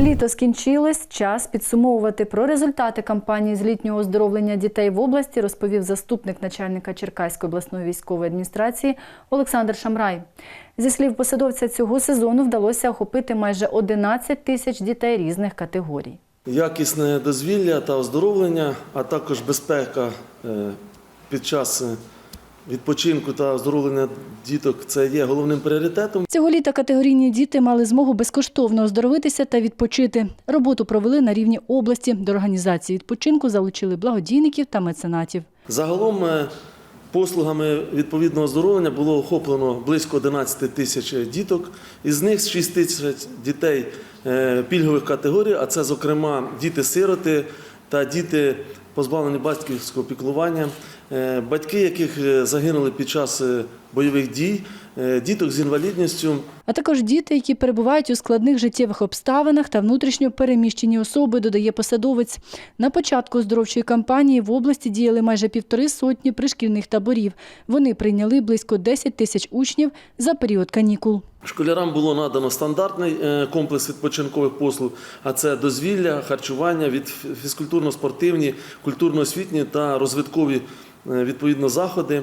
Літо скінчилось. Час підсумовувати про результати кампанії з літнього оздоровлення дітей в області розповів заступник начальника Черкаської обласної військової адміністрації Олександр Шамрай. Зі слів посадовця, цього сезону вдалося охопити майже 11 тисяч дітей різних категорій. Якісне дозвілля та оздоровлення, а також безпека е, під час е, відпочинку та оздоровлення діток це є головним пріоритетом. Цього літа категорійні діти мали змогу безкоштовно оздоровитися та відпочити. Роботу провели на рівні області. До організації відпочинку залучили благодійників та меценатів. Загалом е, послугами відповідного оздоровлення було охоплено близько 11 тисяч діток. Із них 6 тисяч дітей е, пільгових категорій, а це, зокрема, діти-сироти та діти позбавлені батьківського піклування, е, батьки, яких е, загинули під час е, бойових дій, е, діток з інвалідністю. А також діти, які перебувають у складних життєвих обставинах та внутрішньо переміщені особи, додає посадовець. На початку оздоровчої кампанії в області діяли майже півтори сотні пришкільних таборів. Вони прийняли близько 10 тисяч учнів за період канікул. Школярам було надано стандартний е, комплекс відпочинкових послуг, а це дозвілля, харчування, від фізкультурно-спортивні, культурно-освітні та розвиткові відповідно заходи.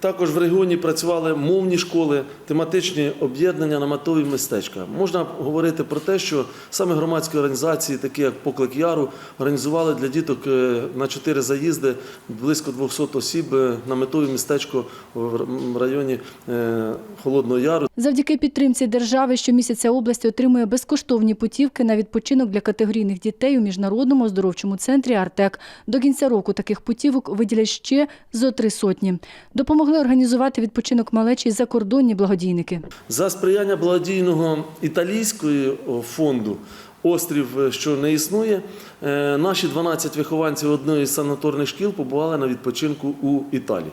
Також в регіоні працювали мовні школи, тематичні об'єднання, наметові містечка. Можна говорити про те, що саме громадські організації, такі як Поклик Яру, організували для діток е, на чотири заїзди близько 200 осіб е, наметове містечко в районі е, Холодного Яру. Завдяки підтримці держави щомісяця область отримує безкоштовні путівки на відпочинок для категорійних дітей у міжнародному оздоровчому центрі Артек. До кінця року таких путівок виділять ще зо три сотні. Допомогли організувати відпочинок малечі закордонні благодійники. За сприяння благодійного італійського фонду Острів, е, що не існує, е, наші 12 вихованців одної з санаторних шкіл побували на відпочинку у Італії.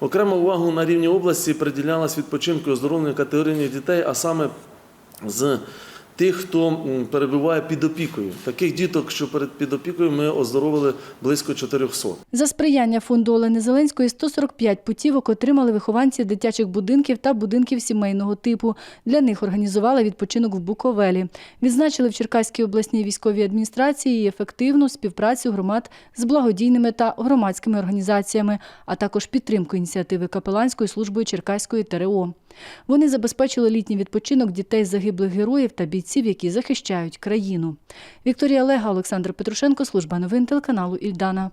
Окрема увагу на рівні області приділялась відпочинку і оздоровленню категорійних дітей, а саме з тих, хто перебуває під опікою. Таких діток, що перед під опікою, ми оздоровили близько 400. За сприяння фонду Олени Зеленської 145 путівок отримали вихованці дитячих будинків та будинків сімейного типу. Для них організували відпочинок в Буковелі. Відзначили в Черкаській обласній військовій адміністрації ефективну співпрацю громад з благодійними та громадськими організаціями, а також підтримку ініціативи Капеланської службою Черкаської ТРО. Вони забезпечили літній відпочинок дітей загиблих героїв та бійців, які захищають країну. Вікторія Лега, Олександр Петрушенко, служба новин телеканалу Ільдана.